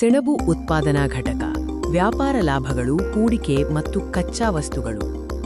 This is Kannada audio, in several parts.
ಸೆಣಬು ಉತ್ಪಾದನಾ ಘಟಕ, ವ್ಯಾಪಾರ ಲಾಭಗಳು, ಹೂಡಿಕೆ ಮತ್ತು ಕಚ್ಚಾ ವಸ್ತುಗಳು.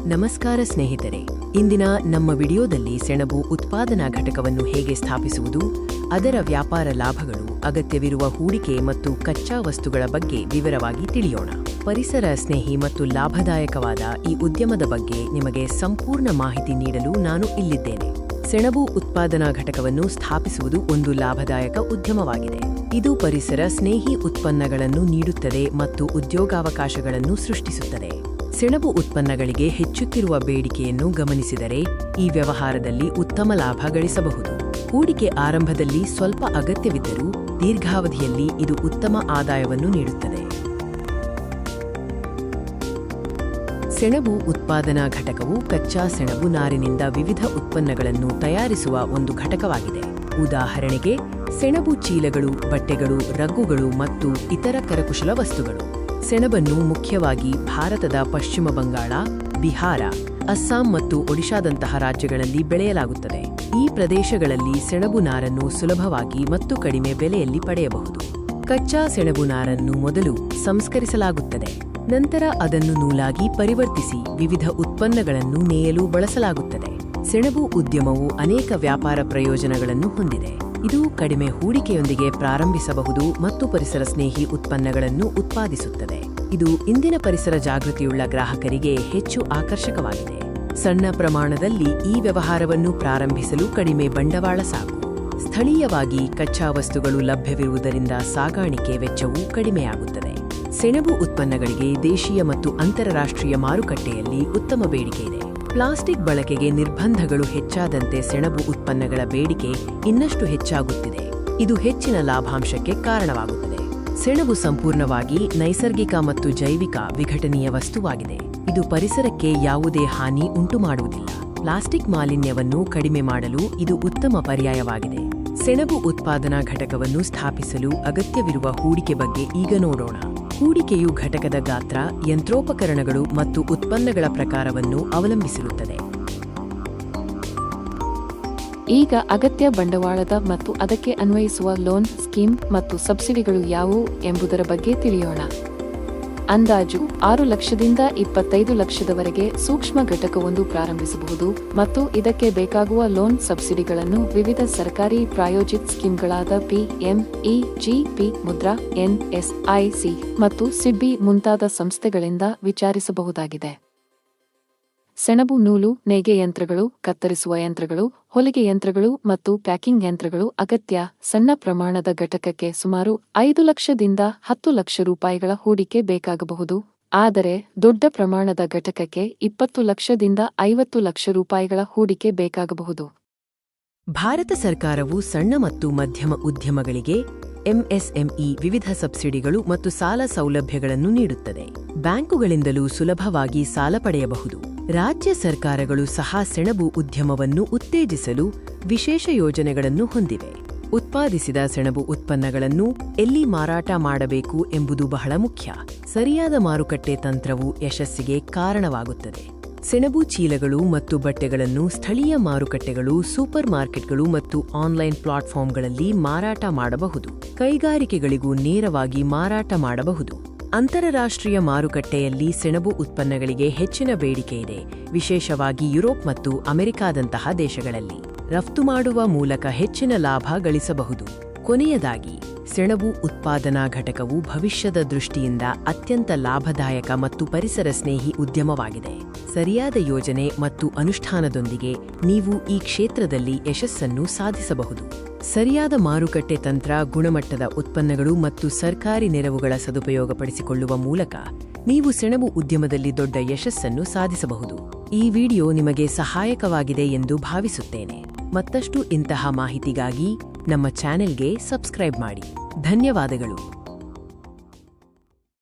ನಮಸ್ಕಾರ ಸ್ನೇಹಿತರೆ, ಇಂದಿನ ನಮ್ಮ ವಿಡಿಯೋದಲ್ಲಿ ಸೆಣಬು ಉತ್ಪಾದನಾ ಘಟಕವನ್ನು ಹೇಗೆ ಸ್ಥಾಪಿಸುವುದು, ಅದರ ವ್ಯಾಪಾರ ಲಾಭಗಳು, ಅಗತ್ಯವಿರುವ ಹೂಡಿಕೆ ಮತ್ತು ಕಚ್ಚಾ ವಸ್ತುಗಳ ಬಗ್ಗೆ ವಿವರವಾಗಿ ತಿಳಿಯೋಣ. ಪರಿಸರ ಸ್ನೇಹಿ ಮತ್ತು ಲಾಭದಾಯಕವಾದ ಈ ಉದ್ಯಮದ ಬಗ್ಗೆ ನಿಮಗೆ ಸಂಪೂರ್ಣ ಮಾಹಿತಿ ನೀಡಲು ನಾನು ಇಲ್ಲಿದ್ದೇನೆ. ಸೆಣಬು ಉತ್ಪಾದನಾ ಘಟಕವನ್ನು ಸ್ಥಾಪಿಸುವುದು ಒಂದು ಲಾಭದಾಯಕ ಉದ್ಯಮವಾಗಿದೆ. ಇದು ಪರಿಸರ ಸ್ನೇಹಿ ಉತ್ಪನ್ನಗಳನ್ನು ನೀಡುತ್ತದೆ ಮತ್ತು ಉದ್ಯೋಗಾವಕಾಶಗಳನ್ನು ಸೃಷ್ಟಿಸುತ್ತದೆ. ಸೆಣಬು ಉತ್ಪನ್ನಗಳಿಗೆ ಹೆಚ್ಚುತ್ತಿರುವ ಬೇಡಿಕೆಯನ್ನು ಗಮನಿಸಿದರೆ ಈ ವ್ಯವಹಾರದಲ್ಲಿ ಉತ್ತಮ ಲಾಭ ಗಳಿಸಬಹುದು. ಹೂಡಿಕೆ ಆರಂಭದಲ್ಲಿ ಸ್ವಲ್ಪ ಅಗತ್ಯವಿದ್ದರೂ ದೀರ್ಘಾವಧಿಯಲ್ಲಿ ಇದು ಉತ್ತಮ ಆದಾಯವನ್ನು ನೀಡುತ್ತದೆ. ಸೆಣಬು ಉತ್ಪಾದನಾ ಘಟಕವು ಕಚ್ಚಾ ಸೆಣಬು ನಾರಿನಿಂದ ವಿವಿಧ ಉತ್ಪನ್ನಗಳನ್ನು ತಯಾರಿಸುವ ಒಂದು ಘಟಕವಾಗಿದೆ. ಉದಾಹರಣೆಗೆ, ಸೆಣಬು ಚೀಲಗಳು, ಬಟ್ಟೆಗಳು, ರಗ್ಗುಗಳು ಮತ್ತು ಇತರ ಕರಕುಶಲ ವಸ್ತುಗಳು. ಸೆಣಬನ್ನು ಮುಖ್ಯವಾಗಿ ಭಾರತದ ಪಶ್ಚಿಮ ಬಂಗಾಳ, ಬಿಹಾರ, ಅಸ್ಸಾಂ ಮತ್ತು ಒಡಿಶಾದಂತಹ ರಾಜ್ಯಗಳಲ್ಲಿ ಬೆಳೆಯಲಾಗುತ್ತದೆ. ಈ ಪ್ರದೇಶಗಳಲ್ಲಿ ಸೆಣಬು ನಾರನ್ನು ಸುಲಭವಾಗಿ ಮತ್ತು ಕಡಿಮೆ ಬೆಲೆಯಲ್ಲಿ ಪಡೆಯಬಹುದು. ಕಚ್ಚಾ ಸೆಣಬು ನಾರನ್ನು ಮೊದಲು ಸಂಸ್ಕರಿಸಲಾಗುತ್ತದೆ. ನಂತರ ಅದನ್ನು ನೂಲಾಗಿ ಪರಿವರ್ತಿಸಿ ವಿವಿಧ ಉತ್ಪನ್ನಗಳನ್ನು ನೇಯಲು ಬಳಸಲಾಗುತ್ತದೆ. ಸೆಣಬು ಉದ್ಯಮವು ಅನೇಕ ವ್ಯಾಪಾರ ಪ್ರಯೋಜನಗಳನ್ನು ಹೊಂದಿದೆ. ಇದು ಕಡಿಮೆ ಹೂಡಿಕೆಯೊಂದಿಗೆ ಪ್ರಾರಂಭಿಸಬಹುದು ಮತ್ತು ಪರಿಸರ ಸ್ನೇಹಿ ಉತ್ಪನ್ನಗಳನ್ನು ಉತ್ಪಾದಿಸುತ್ತದೆ. ಇದು ಇಂದಿನ ಪರಿಸರ ಜಾಗೃತಿಯುಳ್ಳ ಗ್ರಾಹಕರಿಗೆ ಹೆಚ್ಚು ಆಕರ್ಷಕವಾಗಿದೆ. ಸಣ್ಣ ಪ್ರಮಾಣದಲ್ಲಿ ಈ ವ್ಯವಹಾರವನ್ನು ಪ್ರಾರಂಭಿಸಲು ಕಡಿಮೆ ಬಂಡವಾಳ ಸಾಕು. ಸ್ಥಳೀಯವಾಗಿ ಕಚ್ಚಾ ವಸ್ತುಗಳು ಲಭ್ಯವಿರುವುದರಿಂದ ಸಾಗಾಣಿಕೆ ವೆಚ್ಚವೂ ಕಡಿಮೆಯಾಗುತ್ತದೆ. ಸೆಣಬು ಉತ್ಪನ್ನಗಳಿಗೆ ದೇಶೀಯ ಮತ್ತು ಅಂತಾರಾಷ್ಟ್ರೀಯ ಮಾರುಕಟ್ಟೆಯಲ್ಲಿ ಉತ್ತಮ ಬೇಡಿಕೆ ಇದೆ. ಪ್ಲಾಸ್ಟಿಕ್ ಬಳಕೆಗೆ ನಿರ್ಬಂಧಗಳು ಹೆಚ್ಚಾದಂತೆ ಸೆಣಬು ಉತ್ಪನ್ನಗಳ ಬೇಡಿಕೆ ಇನ್ನಷ್ಟು ಹೆಚ್ಚಾಗುತ್ತಿದೆ. ಇದು ಹೆಚ್ಚಿನ ಲಾಭಾಂಶಕ್ಕೆ ಕಾರಣವಾಗುತ್ತದೆ. ಸೆಣಬು ಸಂಪೂರ್ಣವಾಗಿ ನೈಸರ್ಗಿಕ ಮತ್ತು ಜೈವಿಕ ವಿಘಟನೀಯ ವಸ್ತುವಾಗಿದೆ. ಇದು ಪರಿಸರಕ್ಕೆ ಯಾವುದೇ ಹಾನಿ ಉಂಟುಮಾಡುವುದಿಲ್ಲ. ಪ್ಲಾಸ್ಟಿಕ್ ಮಾಲಿನ್ಯವನ್ನು ಕಡಿಮೆ ಮಾಡಲು ಇದು ಉತ್ತಮ ಪರ್ಯಾಯವಾಗಿದೆ. ಸೆಣಬು ಉತ್ಪಾದನಾ ಘಟಕವನ್ನು ಸ್ಥಾಪಿಸಲು ಅಗತ್ಯವಿರುವ ಹೂಡಿಕೆ ಬಗ್ಗೆ ಈಗ ನೋಡೋಣ. ಹೂಡಿಕೆಯು ಘಟಕದ ಗಾತ್ರ, ಯಂತ್ರೋಪಕರಣಗಳು ಮತ್ತು ಉತ್ಪನ್ನಗಳ ಪ್ರಕಾರವನ್ನು ಅವಲಂಬಿಸಿರುತ್ತದೆ. ಈಗ ಅಗತ್ಯ ಬಂಡವಾಳದ ಮತ್ತು ಅದಕ್ಕೆ ಅನ್ವಯಿಸುವ ಲೋನ್, ಸ್ಕೀಮ್ ಮತ್ತು ಸಬ್ಸಿಡಿಗಳು ಯಾವುವು ಎಂಬುದರ ಬಗ್ಗೆ ತಿಳಿಯೋಣ. ಅಂದಾಜು ಆರು ಲಕ್ಷದಿಂದ ಇಪ್ಪತ್ತೈದು ಲಕ್ಷದವರೆಗೆ ಸೂಕ್ಷ್ಮ ಘಟಕವೊಂದು ಪ್ರಾರಂಭಿಸಬಹುದು ಮತ್ತು ಇದಕ್ಕೆ ಬೇಕಾಗುವ ಲೋನ್ ಸಬ್ಸಿಡಿಗಳನ್ನು ವಿವಿಧ ಸರ್ಕಾರಿ ಪ್ರಾಯೋಜಿತ ಸ್ಕೀಮ್ಗಳಾದ ಪಿಎಂಇಜಿಪಿ ಮುದ್ರಾ ಎನ್ಎಸ್ಐಸಿ ಮತ್ತು ಸಿಡ್ಬಿ ಮುಂತಾದ ಸಂಸ್ಥೆಗಳಿಂದ ವಿಚಾರಿಸಬಹುದಾಗಿದೆ. ಸೆಣಬು, ನೂಲು, ನೇಯ್ಗೆ ಯಂತ್ರಗಳು, ಕತ್ತರಿಸುವ ಯಂತ್ರಗಳು, ಹೊಲಿಗೆ ಯಂತ್ರಗಳು ಮತ್ತು ಪ್ಯಾಕಿಂಗ್ ಯಂತ್ರಗಳು ಅಗತ್ಯ ಸಣ್ಣ ಪ್ರಮಾಣದ ಘಟಕಕ್ಕೆ ಸುಮಾರು ಐದು ಲಕ್ಷದಿಂದ ಹತ್ತು ಲಕ್ಷ ರೂಪಾಯಿಗಳ ಹೂಡಿಕೆ ಬೇಕಾಗಬಹುದು. ಆದರೆ ದೊಡ್ಡ ಪ್ರಮಾಣದ ಘಟಕಕ್ಕೆ ಇಪ್ಪತ್ತು ಲಕ್ಷದಿಂದ ಐವತ್ತು ಲಕ್ಷ ರೂಪಾಯಿಗಳ ಹೂಡಿಕೆ ಬೇಕಾಗಬಹುದು. ಭಾರತ ಸರ್ಕಾರವು ಸಣ್ಣ ಮತ್ತು ಮಧ್ಯಮ ಉದ್ಯಮಗಳಿಗೆ ಎಂಎಸ್ಎಂಇ ವಿವಿಧ ಸಬ್ಸಿಡಿಗಳು ಮತ್ತು ಸಾಲ ಸೌಲಭ್ಯಗಳನ್ನು ನೀಡುತ್ತದೆ. ಬ್ಯಾಂಕುಗಳಿಂದಲೂ ಸುಲಭವಾಗಿ ಸಾಲ ಪಡೆಯಬಹುದು. ರಾಜ್ಯ ಸರ್ಕಾರಗಳು ಸಹ ಸೆಣಬು ಉದ್ಯಮವನ್ನು ಉತ್ತೇಜಿಸಲು ವಿಶೇಷ ಯೋಜನೆಗಳನ್ನು ಹೊಂದಿವೆ. ಉತ್ಪಾದಿಸಿದ ಸೆಣಬು ಉತ್ಪನ್ನಗಳನ್ನು ಎಲ್ಲಿ ಮಾರಾಟ ಮಾಡಬೇಕು ಎಂಬುದು ಬಹಳ ಮುಖ್ಯ. ಸರಿಯಾದ ಮಾರುಕಟ್ಟೆ ತಂತ್ರವು ಯಶಸ್ಸಿಗೆ ಕಾರಣವಾಗುತ್ತದೆ. ಸೆಣಬು ಚೀಲಗಳು ಮತ್ತು ಬಟ್ಟೆಗಳನ್ನು ಸ್ಥಳೀಯ ಮಾರುಕಟ್ಟೆಗಳು ಸೂಪರ್ ಮಾರ್ಕೆಟ್ಗಳು ಮತ್ತು ಆನ್ಲೈನ್ ಪ್ಲಾಟ್ಫಾರ್ಮ್ಗಳಲ್ಲಿ ಮಾರಾಟ ಮಾಡಬಹುದು. ಕೈಗಾರಿಕೆಗಳಿಗೂ ನೇರವಾಗಿ ಮಾರಾಟ ಮಾಡಬಹುದು. ಅಂತಾರಾಷ್ಟ್ರೀಯ ಮಾರುಕಟ್ಟೆಯಲ್ಲಿ ಸೆಣಬು ಉತ್ಪನ್ನಗಳಿಗೆ ಹೆಚ್ಚಿನ ಬೇಡಿಕೆ ಇದೆ. ವಿಶೇಷವಾಗಿ ಯುರೋಪ್ ಮತ್ತು ಅಮೆರಿಕಾದಂತಹ ದೇಶಗಳಲ್ಲಿ ರಫ್ತು ಮಾಡುವ ಮೂಲಕ ಹೆಚ್ಚಿನ ಲಾಭ ಗಳಿಸಬಹುದು. ಕೊನೆಯದಾಗಿ, ಸೆಣಬು ಉತ್ಪಾದನಾ ಘಟಕವು ಭವಿಷ್ಯದ ದೃಷ್ಟಿಯಿಂದ ಅತ್ಯಂತ ಲಾಭದಾಯಕ ಮತ್ತು ಪರಿಸರ ಸ್ನೇಹಿ ಉದ್ಯಮವಾಗಿದೆ. ಸರಿಯಾದ ಯೋಜನೆ ಮತ್ತು ಅನುಷ್ಠಾನದೊಂದಿಗೆ ನೀವು ಈ ಕ್ಷೇತ್ರದಲ್ಲಿ ಯಶಸ್ಸನ್ನು ಸಾಧಿಸಬಹುದು. ಸರಿಯಾದ ಮಾರುಕಟ್ಟೆ ತಂತ್ರ, ಗುಣಮಟ್ಟದ ಉತ್ಪನ್ನಗಳು ಮತ್ತು ಸರ್ಕಾರಿ ನೆರವುಗಳ ಸದುಪಯೋಗಪಡಿಸಿಕೊಳ್ಳುವ ಮೂಲಕ ನೀವು ಸೆಣಬು ಉದ್ಯಮದಲ್ಲಿ ದೊಡ್ಡ ಯಶಸ್ಸನ್ನು ಸಾಧಿಸಬಹುದು. ಈ ವಿಡಿಯೋ ನಿಮಗೆ ಸಹಾಯಕವಾಗಿದೆ ಎಂದು ಭಾವಿಸುತ್ತೇನೆ. ಮತ್ತಷ್ಟು ಇಂತಹ ಮಾಹಿತಿಗಾಗಿ ನಮ್ಮ ಚಾನೆಲ್ಗೆ ಸಬ್ಸ್ಕ್ರೈಬ್ ಮಾಡಿ. ಧನ್ಯವಾದಗಳು.